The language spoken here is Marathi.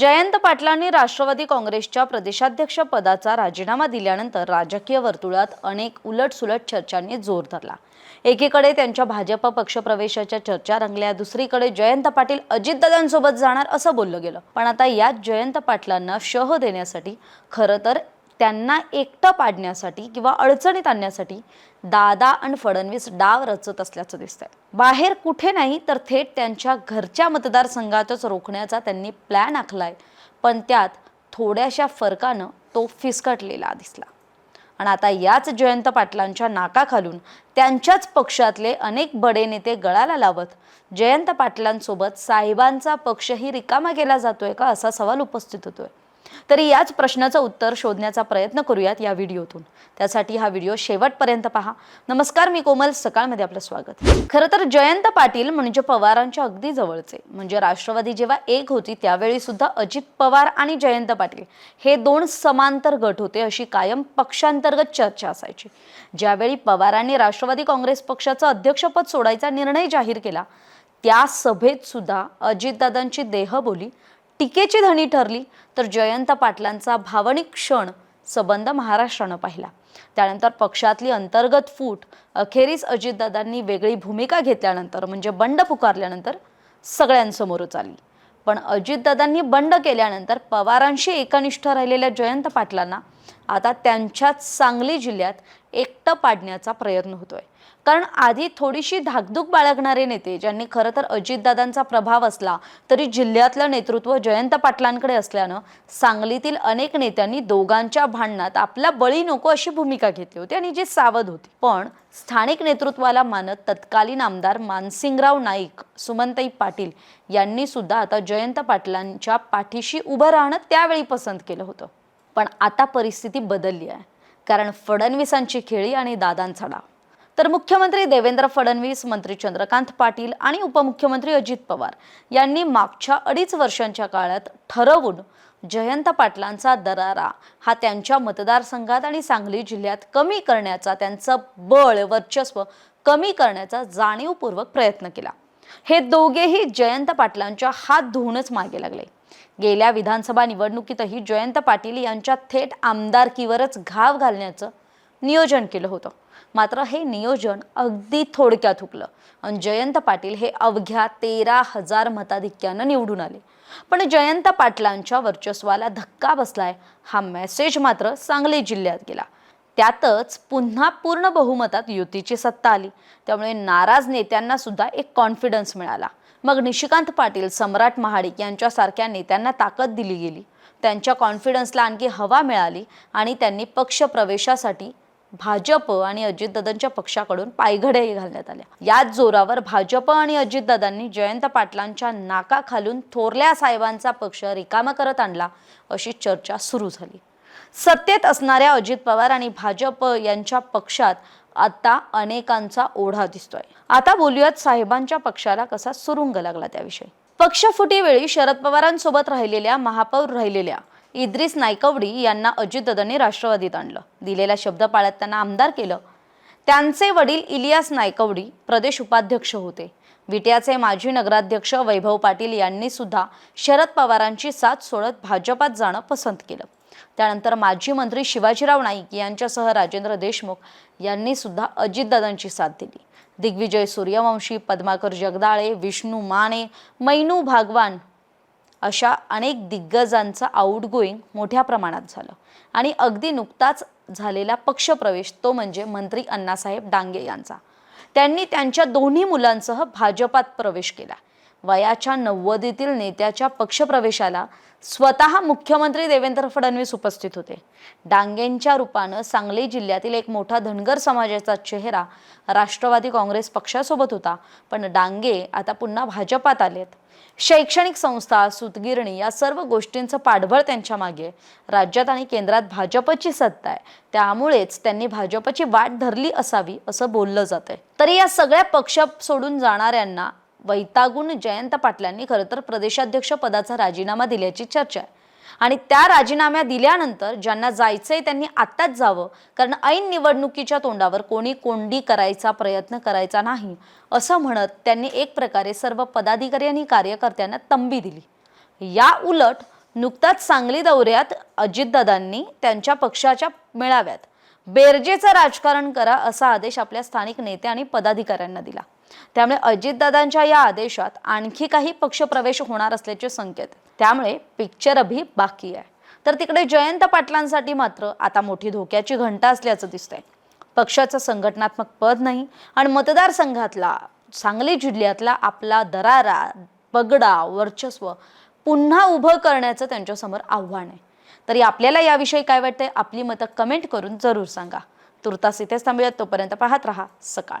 जयंत पाटलांनी राष्ट्रवादी काँग्रेसच्या प्रदेशाध्यक्ष पदाचा राजीनामा दिल्यानंतर राजकीय वर्तुळात अनेक उलटसुलट चर्चांनी जोर धरला. एकीकडे त्यांच्या भाजप पक्षप्रवेशाच्या चर्चा रंगल्या दुसरीकडे जयंत पाटील अजितदादांसोबत जाणार असं बोललं गेलं. पण आता यात जयंत पाटलांना शह देण्यासाठी खरं तर त्यांना एकटं पाडण्यासाठी किंवा अडचणीत आणण्यासाठी दादा आणि फडणवीस डाव रचत असल्याचं दिसतंय. बाहेर कुठे नाही तर थेट त्यांच्या घरच्या मतदारसंघातच रोखण्याचा त्यांनी प्लॅन आखलाय. पण त्यात थोड्याशा फरकानं तो फिसकटलेला दिसला. आणि आता याच जयंत पाटलांच्या नाकाखालून त्यांच्याच पक्षातले अनेक बडे नेते गळाला लावत जयंत पाटलांसोबत साहेबांचा पक्षही रिकामा केला जातोय का असा सवाल उपस्थित होतोय. तरी याच प्रश्नाचं उत्तर शोधण्याचा प्रयत्न करूयात या व्हिडिओतून. त्यासाठी हा व्हिडिओ शेवटपर्यंत पहा. नमस्कार मी कोमल. सकाळमध्ये आपलं स्वागत. खरं तर जयंत पाटील म्हणजे पवारांच्या अगदी जवळचे. म्हणजे राष्ट्रवादी जेव्हा एक होती त्यावेळी सुद्धा अजित पवार आणि जयंत पाटील हे दोन समांतर गट होते अशी कायम पक्षांतर्गत चर्चा असायची. ज्यावेळी पवारांनी राष्ट्रवादी काँग्रेस पक्षाचं अध्यक्षपद सोडायचा निर्णय जाहीर केला त्या सभेत सुद्धा अजितदादांची देहबोली टीकेची धनी ठरली तर जयंत पाटलांचा भावनिक क्षण संबंध महाराष्ट्रानं पाहिला. त्यानंतर पक्षातली अंतर्गत फूट अखेरीस अजितदादांनी वेगळी भूमिका घेतल्यानंतर म्हणजे बंड पुकारल्यानंतर सगळ्यांसमोरच आली. पण अजितदादांनी बंड केल्यानंतर पवारांशी एकनिष्ठ राहिलेल्या जयंत पाटलांना आता त्यांच्याच सांगली जिल्ह्यात एकटं पाडण्याचा प्रयत्न होतोय. कारण आधी थोडीशी धाकधूक बाळगणारे नेते ज्यांनी खरं तर अजितदादांचा प्रभाव असला तरी जिल्ह्यातलं नेतृत्व जयंत पाटलांकडे असल्यानं सांगलीतील अनेक नेत्यांनी दोघांच्या भांडणात आपला बळी नको अशी भूमिका घेतली होती आणि जी सावध होती. पण स्थानिक नेतृत्वाला मानत तत्कालीन आमदार मानसिंगराव नाईक सुमनताई पाटील यांनी सुद्धा आता जयंत पाटलांच्या पाठीशी उभं राहणं त्यावेळी पसंत केलं होतं. पण आता परिस्थिती बदलली आहे. कारण फडणवीसांची खेळी आणि दादांचा डाव. तर मुख्यमंत्री देवेंद्र फडणवीस मंत्री चंद्रकांत पाटील आणि उपमुख्यमंत्री अजित पवार यांनी मागच्या अडीच वर्षांच्या काळात ठरवून जयंत पाटलांचा दरारा हा त्यांच्या मतदारसंघात आणि सांगली जिल्ह्यात कमी करण्याचा त्यांचं बळ वर्चस्व कमी करण्याचा जाणीवपूर्वक प्रयत्न केला. हे दोघेही जयंत पाटलांच्या हात धुवूनच मागे लागले. गेल्या विधानसभा निवडणुकीतही जयंत पाटील यांच्या थेट आमदारकीवरच घाव घालण्याचं नियोजन केलं होतं. मात्र हे नियोजन अगदी थोडक्यात हुकलं आणि जयंत पाटील हे अवघ्या तेरा हजार मताधिक्यानं निवडून आले. पण जयंत पाटलांच्या वर्चस्वाला धक्का बसलाय हा मेसेज मात्र सांगली जिल्ह्यात गेला. त्यातच पुन्हा पूर्ण बहुमतात युतीची सत्ता आली. त्यामुळे नाराज नेत्यांना सुद्धा एक कॉन्फिडन्स मिळाला. मग निशिकांत पाटील सम्राट महाडिक यांच्यासारख्या नेत्यांना ताकद दिली गेली. त्यांच्या कॉन्फिडन्सला आणखी हवा मिळाली आणि त्यांनी पक्ष प्रवेशासाठी भाजप आणि अजितदादांच्या पक्षाकडून पायघड्याही घालण्यात आल्या. याच जोरावर भाजप आणि अजितदादांनी जयंत पाटलांच्या नाकाखालून थोरल्या साहेबांचा पक्ष रिकामा करत आणला अशी चर्चा सुरू झाली. सत्तेत असणाऱ्या अजित पवार आणि भाजप यांच्या पक्षात आता अनेकांचा ओढा दिसतोय. आता बोलूयात साहेबांच्या पक्षाला कसा सुरुंग लागला त्याविषयी. पक्षफुटीवेळी शरद पवारांसोबत राहिलेल्या महापौर राहिलेल्या इद्रिस नायकवडी यांना अजितदादांनी राष्ट्रवादीत आणलं. दिलेला शब्द पाळत त्यांना आमदार केलं. त्यांचे वडील इलियास नायकवडी प्रदेश उपाध्यक्ष होते. विट्याचे माजी नगराध्यक्ष वैभव पाटील यांनी सुद्धा शरद पवारांची साथ सोडत भाजपात जाणं पसंत केलं. त्यानंतर माजी मंत्री शिवाजीराव नाईक यांच्यासह राजेंद्र देशमुख यांनी सुद्धा अजितदादांची साथ दिली. दिग्विजय सूर्यवंशी पद्माकर जगदाळे विष्णू माने मैनू भागवान अशा अनेक दिग्गजांचं आउटगोईंग मोठ्या प्रमाणात झालं आणि अगदी नुकताच झालेला पक्षप्रवेश तो म्हणजे मंत्री अण्णासाहेब डांगे यांचा. त्यांनी त्यांच्या दोन्ही मुलांसह भाजपात प्रवेश केला. वयाच्या नव्वदीतील नेत्याच्या पक्षप्रवेशाला स्वतः मुख्यमंत्री देवेंद्र फडणवीस उपस्थित होते. डांगेंच्या रूपानं सांगली जिल्ह्यातील एक मोठा धनगर समाजाचा चेहरा राष्ट्रवादी काँग्रेस पक्षासोबत होता. पण डांगे आता पुन्हा भाजपात आलेत. शैक्षणिक संस्था सुतगिरणी या सर्व गोष्टींचं पाठबळ त्यांच्या मागे राज्यात आणि केंद्रात भाजपची सत्ता आहे. त्यामुळेच त्यांनी भाजपची वाट धरली असावी असं बोललं जातंय. तरी या सगळ्या पक्ष सोडून जाणाऱ्यांना वैतागून जयंत पाटलांनी खरं तर प्रदेशाध्यक्ष पदाचा राजीनामा दिल्याची चर्चा आहे. आणि त्या राजीनाम्या दिल्यानंतर ज्यांना जायचंय त्यांनी आत्ताच जावं कारण ऐन निवडणुकीच्या तोंडावर कोणी कोंडी करायचा प्रयत्न करायचा नाही असं म्हणत त्यांनी एक प्रकारे सर्व पदाधिकारी आणि कार्यकर्त्यांना तंबी दिली. या उलट नुकताच सांगली दौऱ्यात अजितदादांनी त्यांच्या पक्षाच्या मेळाव्यात बेरजेचं राजकारण करा असा आदेश आपल्या स्थानिक नेते आणि पदाधिकाऱ्यांना दिला. त्यामुळे अजितदादांच्या या आदेशात आणखी काही पक्षप्रवेश होणार असल्याचे संकेत. त्यामुळे पिक्चर अभी बाकी आहे. तर तिकडे जयंत पाटलांसाठी मात्र आता मोठी धोक्याची घंटा असल्याचं दिसतंय. पक्षाचं संघटनात्मक पद नाही आणि मतदारसंघातला सांगली जिल्ह्यातला आपला दरारा पगडा वर्चस्व पुन्हा उभं करण्याचं त्यांच्यासमोर आव्हान आहे. तरी आपल्याला याविषयी काय वाटतंय? आपली मतं कमेंट करून जरूर सांगा. तुर्तास इथेच थांबूयात. तोपर्यंत पाहत रहा सकाळ.